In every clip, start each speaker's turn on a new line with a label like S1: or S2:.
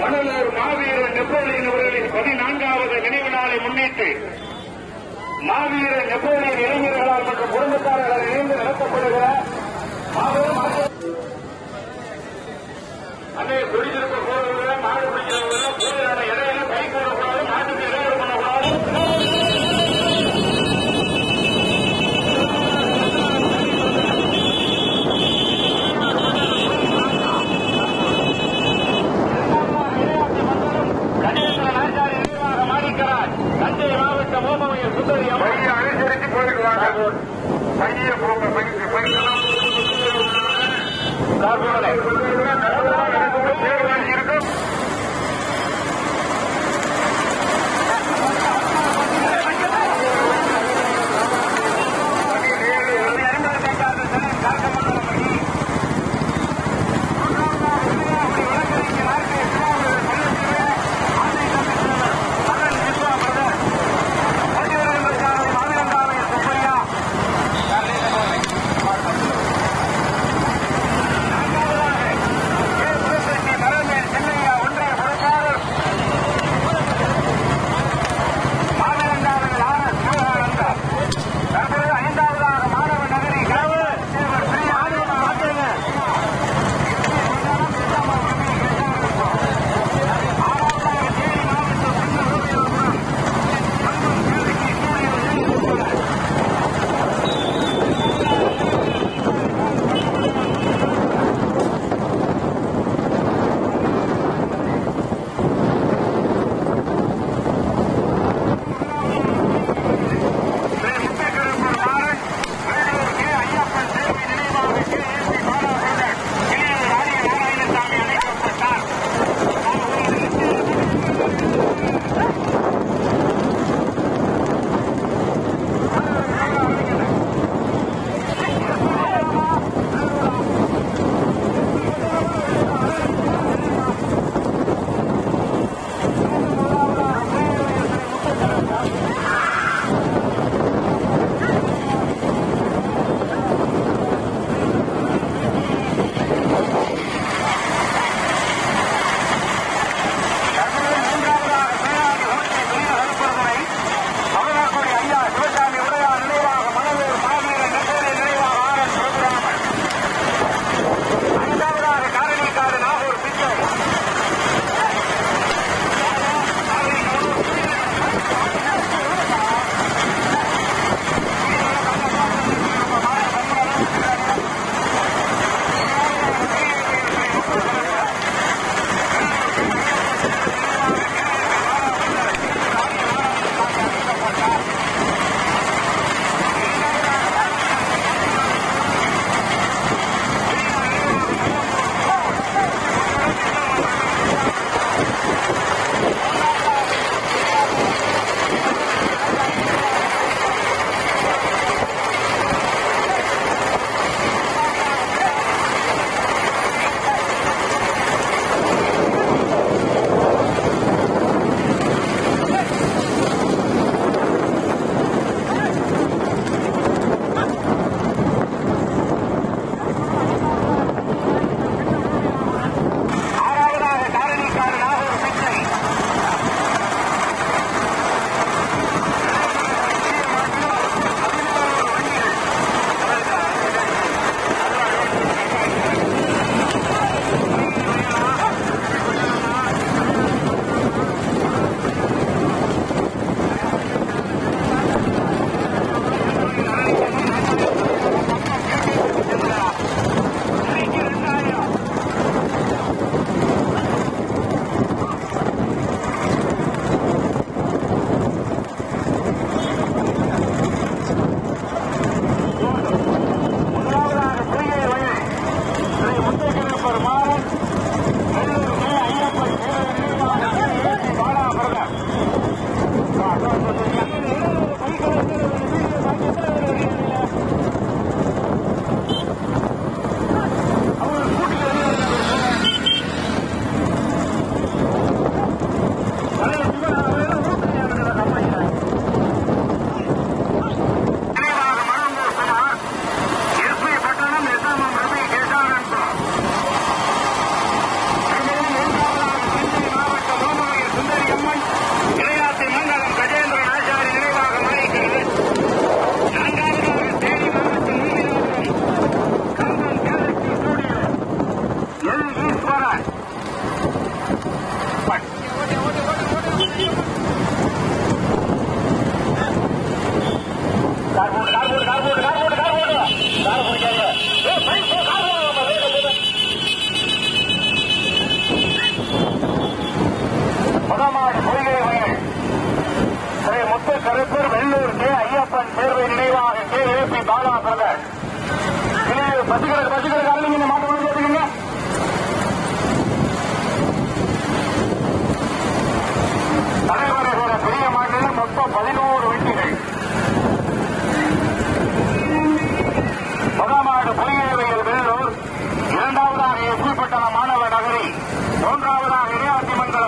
S1: மணலூர் மாவீரர் நெப்போலியன் அவர்களின் பதினான்காவது நினைவு நாளை முன்னிட்டு மாவீரர் நெப்போலியன் இளைஞர்களால் மற்றும் குடும்பத்தாரர்கள் இணைந்து நடத்தப்படுகிற மாபெரும் ஆட்ட- அன்னைய குடியிருப்பு மாடு பிடிக்கிறவங்க போயிடாத பையை அனுசரித்து போயிருக்கிறாங்க பைய போங்க பைக்கு பைக்கெல்லாம் இருக்கும்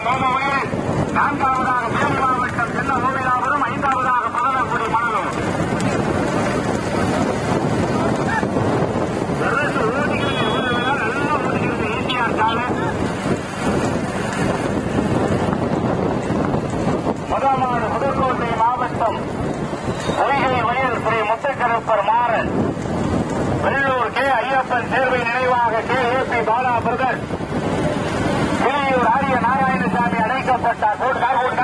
S1: கோமவயல் நான்காவதாக தேனி மாவட்டம் சின்ன கோவிலாபுரம் ஐந்தாவதாக புதனக்குடி மணலும் முதலாடு புதுக்கோட்டை மாவட்டம் பொய்கை வயல் ஸ்ரீ முத்தக்கருப்பர் மாறன். வெள்ளூர் கே ஐயப்பன் சேர்வை நினைவாக K A B Bala brother plataforma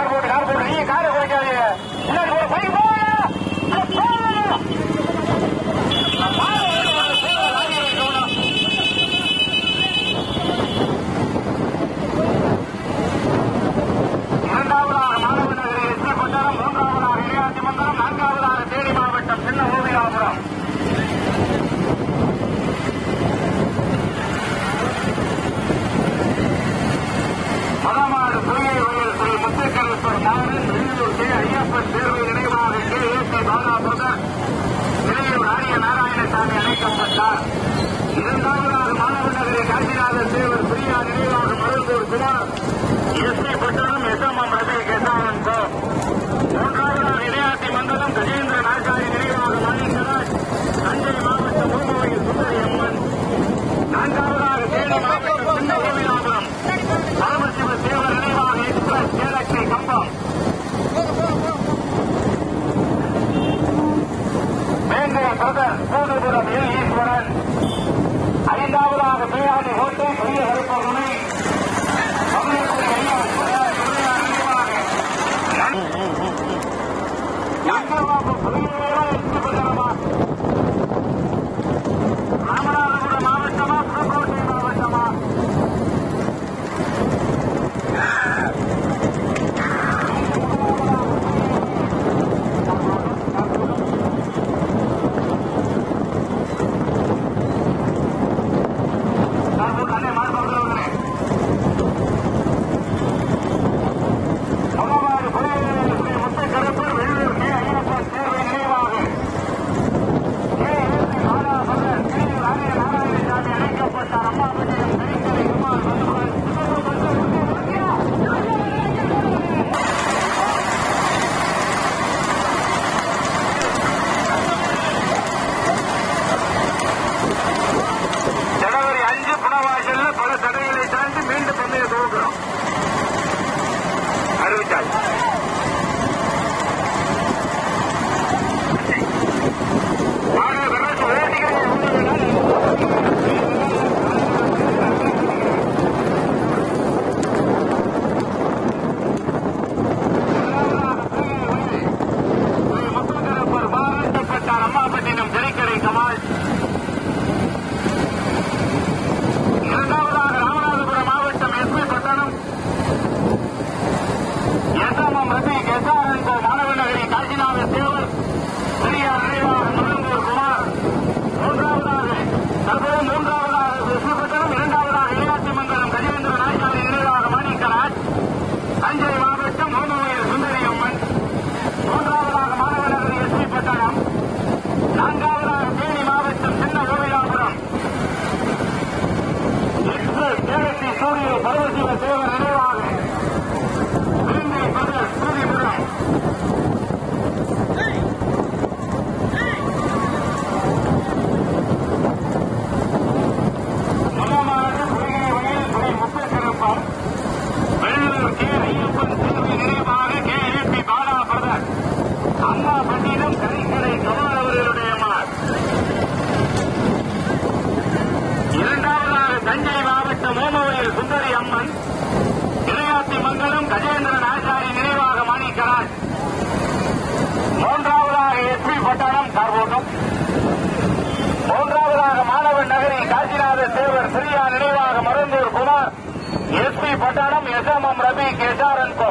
S1: Ravi Pattalam S M M Ravi கேசாரன் கோ.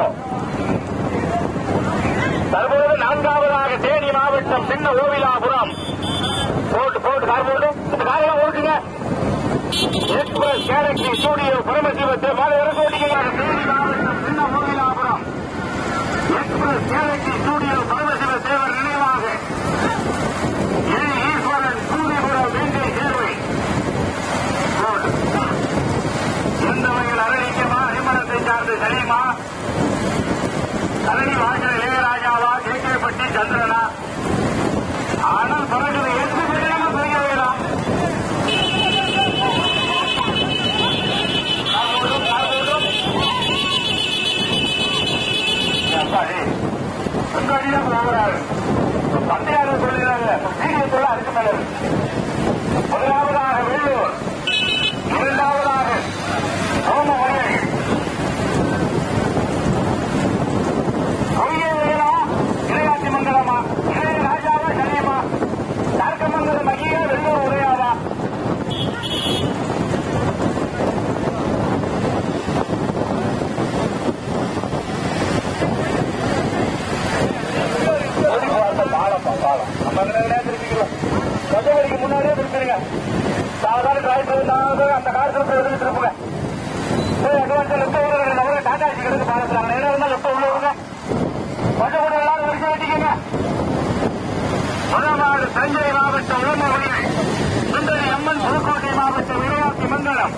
S1: தற்பொழுது நான்காவதாக தேனி மாவட்டம் சின்ன ஓவிலாபுரம். போட்டு போட்டு கார் காயம் இந்த காரெல்லாம் ஓட்டுங்க. எக்ஸ்பிரஸ் கேரக்டி ஸ்டூடியோ பரமசிவத்தை மேலே இறக்க ஓட்டிக்கிறாங்க தேனி மாவட்டம் சின்ன ஓவிலாபுரம். எக்ஸ்பிரஸ் கேரக்டி ஸ்டூடியோ கட்டுறனா தஞ்சை மாவட்ட உளமொழி சுந்தரி அம்மன் புதுக்கோட்டை மாவட்ட விளையாட்டு மங்கலம்.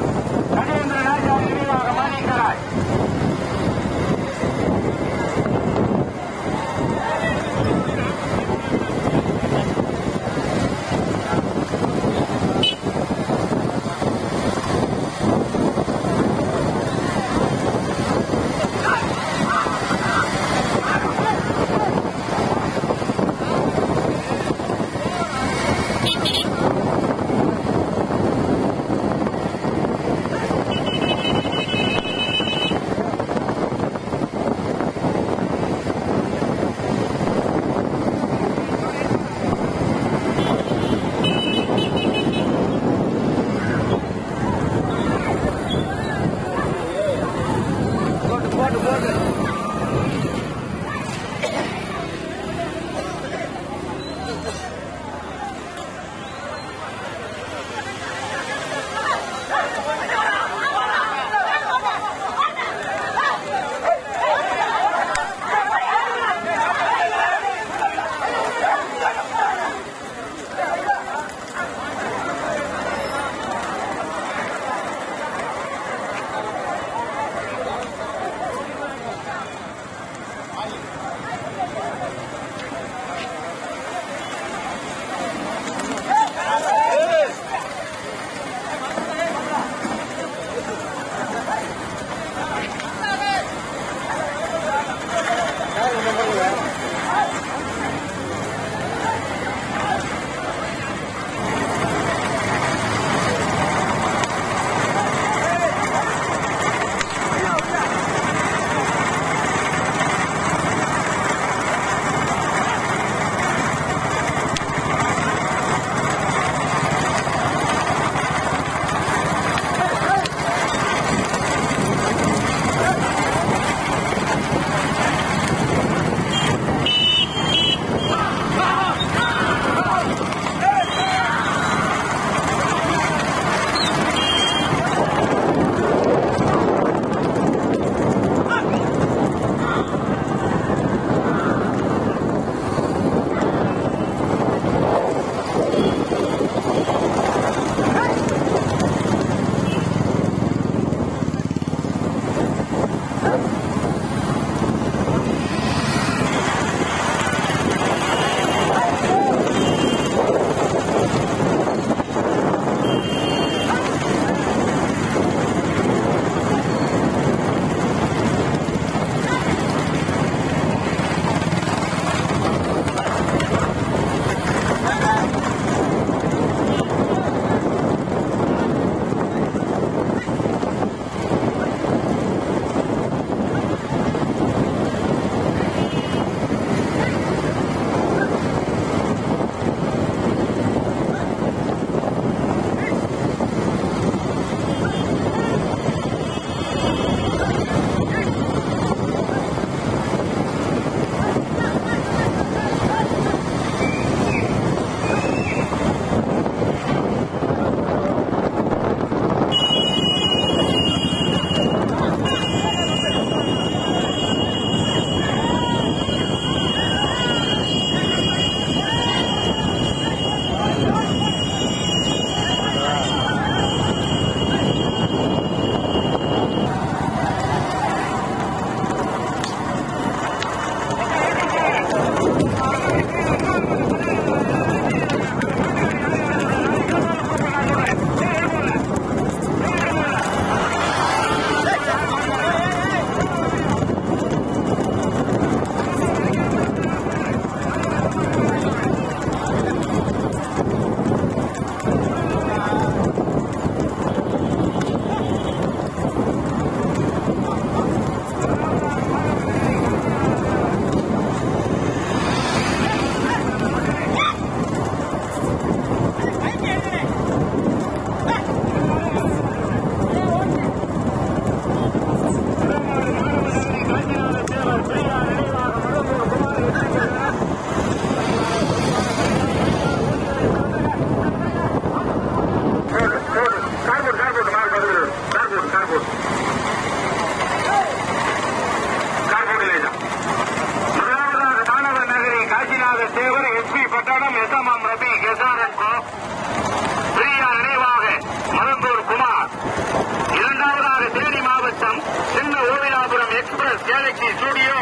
S1: Ovilapuram express galaxy studio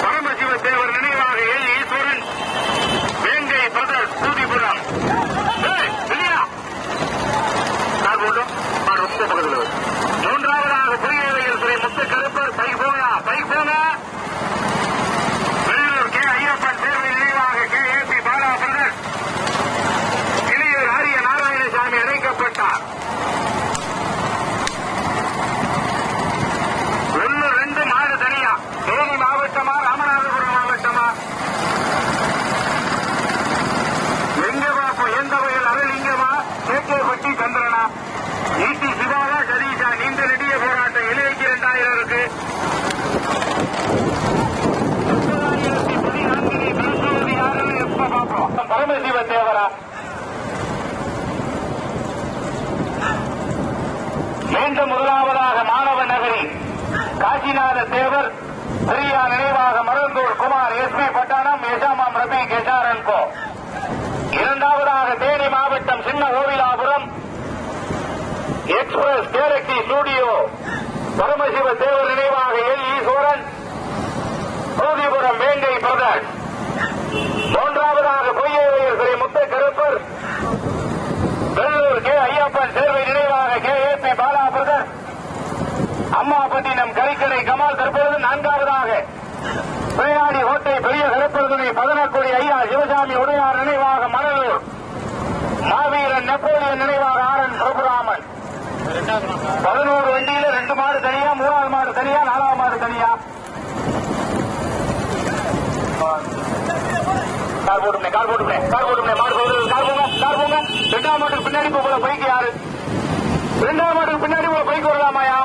S1: Paramasiva Thevar நினைவாக எல் ஈஸ்வரன் வேங்கை பிரதர்ஸ் பூதிபுரம் ஏய், இல்லையா? கார் போட்டும். ஆ, ரொம்ப பக்கத்துல இருக்கு. மூன்றாவதாக புரியவையில் ஸ்ரீ முத்து கருப்பர் பை போங்க பை போங்க வெள்ளூர் கே ஐயப்பன் தேர்வை நினைவாக K A B Bala brothers Ilaiyur Ariya Narayanasamy அழைக்கப்பட்டார் ஒன்னு ரெண்டு மாடு தனியா தேனி மாவட்டமா ராமநாதபுரம் மாவட்டமா எங்க பார்ப்போம் எந்த வயல் அருளிங்கமா சேக்கேப்பட்டி சந்திரனா ஈட்டி சிவாவா சதீஷா நீண்ட நெடிய போராட்டம் எழுபத்தி இரண்டாயிரம் இருக்கு முப்பதாயிரத்தி பதினான்கினை பேசுவது யாருன்னு எப்ப பார்ப்போம் தேவரா? மீண்டும் முதலாவதாக மாணவ நகரி. காசிநாத தேவர் பிரியா நினைவாக மருந்தூர் குமார் எஸ் பி பட்டாணம் எசாமாம் ரபி கெஜாரன்கோ. இரண்டாவதாக தேனி மாவட்டம் சின்ன ஓவிலாபுரம். எக்ஸ்பிரஸ் கேரக்டி ஸ்டுடியோ பரமசிவ தேவர் நினைவாக எல் ஈஸ்வரன் சூதிபுரம் வேங்கை பிரதர். மூன்றாவதாக பொய்யவையர் முத்த கருப்பர். வெள்ளூர் கே ஐயப்பன் சேர்வை நினைவாக K A B Bala brother Ammapattinam Karikkadai Kamal தற்பொழுது நான்காவதாக. பேயாடி கோட்டை பெரிய கருப்பருதுணை பதினக்கோடி ஐயா சிவசாமி உடையார் நினைவாக மணலூர். மாவீரன் நெப்போலியன் நினைவாக ஆர் என் பிரபுராமன் பதினோரு வண்டியில ரெண்டு மாடு தனியா மூணாவது மாடு தனியா நாலாவது மாடு தனியா கார் போட்டுமே கார் போட்டுமே கார் போட்டுமே மாடு போகுது கார் போங்க கார் போங்க. ரெண்டாம் மாட்டுக்கு பின்னாடி போகல பைக் யாரு? ரெண்டாம் மாட்டுக்கு பின்னாடி போகிற பைக் வரலாமாயா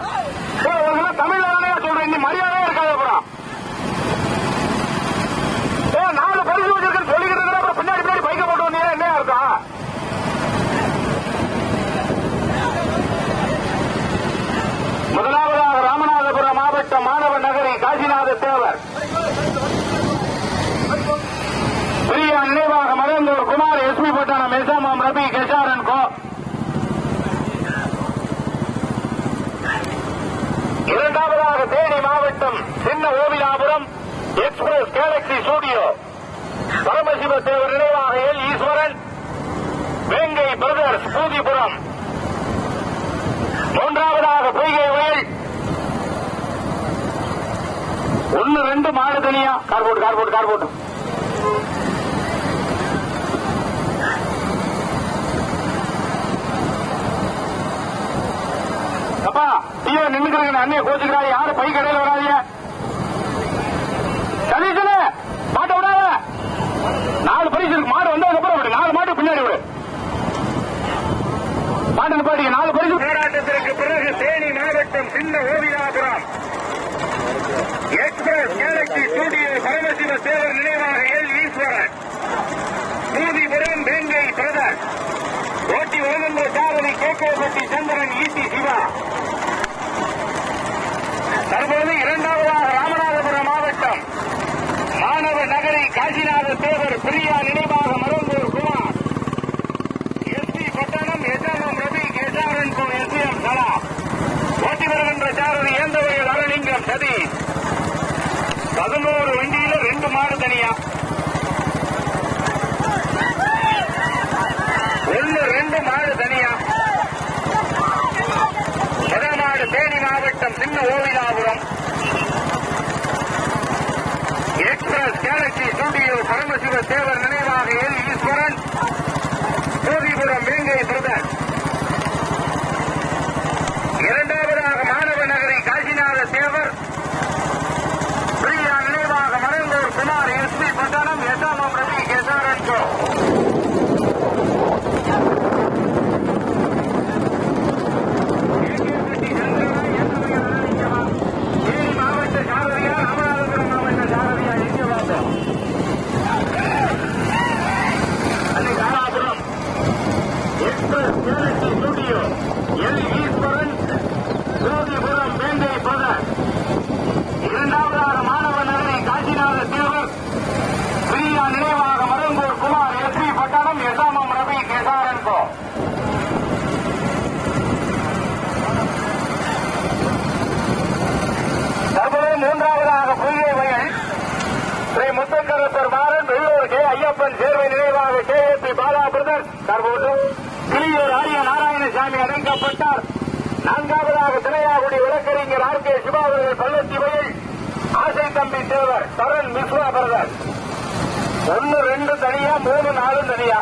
S1: ஏய், உங்களுக்கெல்லாம் தமிழ்ல தானே சொல்றேன் நீ மரியாதையே இருக்காது அப்புறம் ஏ நாலு பரிசு வச்சிருக்கேன்னு சொல்லிக்கிட்டு இருக்கிற அப்புறம் பின்னாடி பின்னாடி பைக்கை போட்டு வந்தீங்கன்னா என்ன அர்த்தம் முதலாவதாக ராமநாதபுரம் மாவட்டம் மாணவ நகரி காசிநாத தேவர் பிரியா நினைவாக மறைந்தூர் குமார் எஸ்பி பட்டணம் எஸ்எம்எம் இரண்டாவதாக தேனி மாவட்டம் Chinna Ovilapuram express galaxy studio Paramasiva Thevar நினைவாக எல் ஈஸ்வரன் வேங்கை பிரதர்ஸ் பூதிபுரம் மூன்றாவதாக பொய்கை வயல் ஒன்னு ரெண்டு மாடு தனியா கார் போட்டு கார் போட்டு கார் போட்டு ஐயோ நின்னுக்கிறீங்க. அண்ணிய கோச்சுக்கிறாரு. யாரு பை கடையில் வராதிய கணேசன மாட்ட விடாத! நாலு பரிசு இருக்கு. மாடு வந்ததுக்கு அப்புறம் விடு. நாலு மாட்டு பின்னாடி விடு. மாட்டு நிப்பாட்டிங்க நாலு பரிசு. போராட்டத்திற்கு பிறகு தேனி மாவட்டம் Chinna Oviyapuram. Express galaxy studio Paramasiva சேவர் நினைவாக எல் ஈஸ்வரன் பூதிபுரம் வேங்கை பிரதர். ஓட்டி ஒழுங்குன்ற சாரதி கேக்கேபட்டி சந்திரன் ஈசி சிவா தற்போது இரண்டாவதாக ராமநாதபுரம் மாவட்டம் மாணவ நகரி காசிநாத தேவர் பிரியா நினைவாக Marundhur Kumar. SP Pattanam SMM Ravi SRN co SM Kala ஓட்டி வருகின்ற சாரதி ஏந்தவையில் அரலிங்கம் சதி. பதினோரு வண்டியில ரெண்டு மாடு தனியா. ஒன்னு ரெண்டு மாடு தனியா. முதல் தேனி மாவட்டம் Chinna Ovilapuram. Express galaxy studio Paramasiva Thevar நினைவாக எல் ஈஸ்வரன் கோதிபுரம் வேங்கை பிரதர் இரண்டாவதாக மாணவ நகரி காசிநாத தேவர் பிரியா நினைவாக Maraindhor Kumar S P Pattanam SMM Ravi கெசாரன் co AKPatti சந்திரனா, ஏகமையா அரளிங்கமா? தேனி மாவட்ட சாரதியா ராமநாதபுரம் மாவட்ட சாரதியா எங்க பார்த்தோம் அன்னை Dharapuram express galaxy studio L Eswaran Jothipuram Vengai பதர் இரண்டாவதாக மாணவ நகரி காசிநாத தேவர் பிரியா நினைவாக மருங்கூர் குமார் எஸ் ஐயப்பன் சேர்வை நினைவாக K A B Bala brothers தற்போது கிளியூர் ஆரிய நாராயணசாமி அடங்கப்பட்டார். நான்காவதாக திரையாகுடி வழக்கறிஞர் ஆர் கே சிவா அவர்கள் பள்ளத்தி வயல் ஆசை தம்பி தேவர் தரன் மிஸ்ரா பிரதர். ஒன்னு ரெண்டு தனியா மூணு நாலு தனியா?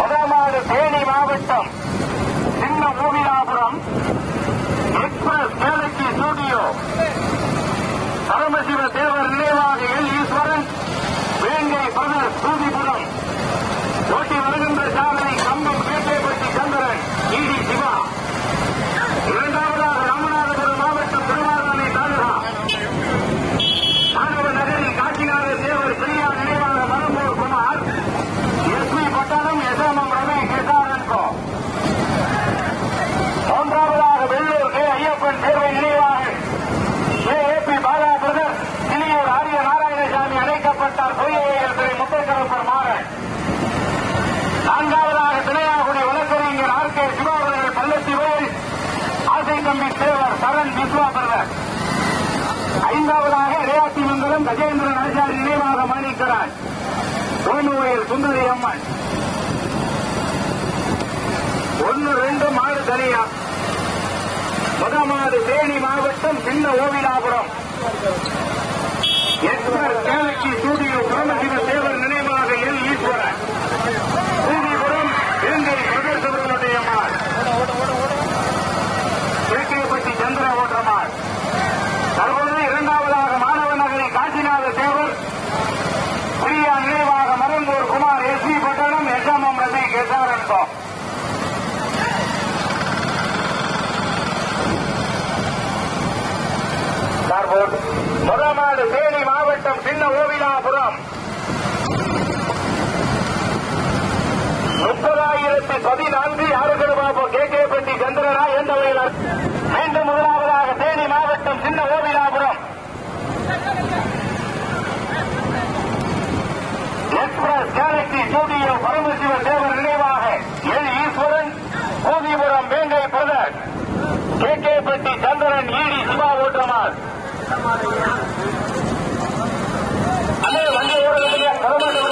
S1: மதமாடு தேனி மாவட்டம் Chinna Poomilapuram express galaxy studio. Paramasiva Thevar நினைவாக எல் வேங்கை பிரதர் சூதிபுரம் ஓட்டி வருகின்ற சாதனை கம்பம் பேட்டைப்பட்டி சந்திரன் இடி சிவா இரண்டாவதாக ராமநாதபுரம் மாவட்டம் திருவாரூரை தாலுகா மாணவ நகரில் காட்சிநாத தேவர் பெரியார் நினைவாக Marampur Kumar SP Pattalam SMM Ramesh SRN co மூன்றாவதாக வெள்ளூர் கே ஐயப்பன் தேர்வை நினைவாக K AB Bala brother Kiliyur Ariya Narayanasamy அழைக்கப்பட்டார் பொய்யவையர் திரு முத்தைக்கரப்பர் மாறன் நான்காவதாக திணையாகுடி வழக்கறிஞர் ஆர் கே சிவா அவர்கள் பள்ளத்தி வயல் ஆசை தம்பி தேவர் சரண் விஸ்வா பிரதர் ஐந்தாவதாக இடையாட்சி மங்கலம் கஜேந்திரன் ஆச்சாரி நினைவாக மன்னிக்கிறார் சோமுவையில் சுந்தரி அம்மன் ஒன்று ரெண்டு மாடு தனியா? முதமாடு தேனி மாவட்டம் Chinna Ovilapuram. SR galaxy studio Paramasiva Thevar நினைவு எல் ஈஸ்வரன் பூமிபுரம் இலங்கை பிரதேசவர்களுடைய மாள் கேகேப்பட்டி சந்திர ஓட்டமாள் தற்போது இரண்டாவதாக மாணவ நகரில் காசிநாத தேவர் பிரியா நினைவாக Marangur Kumar S P Pattanam SMM Ramesh SRN co Theni மாவட்டம் சின்ன ஓவிலாபுரம். முப்பதாயிரத்தி பதினான்கு யாருக்கு பாபு கே கே பெட்டி சந்திரனா எந்த வகையில் மீண்டும் முதலாவதாக தேனி மாவட்டம் Chinna Ovilapuram. Express galaxy studio Paramasiva Thevar நினைவாக எல். ஈஸ்வரன் கோபிபுரம் வேங்கை பிரதர். கே. கே. பட்டி சந்திரன் ஈடி சிவா ஓட்டமால். அண்ணே வண்டி ஓடுங்க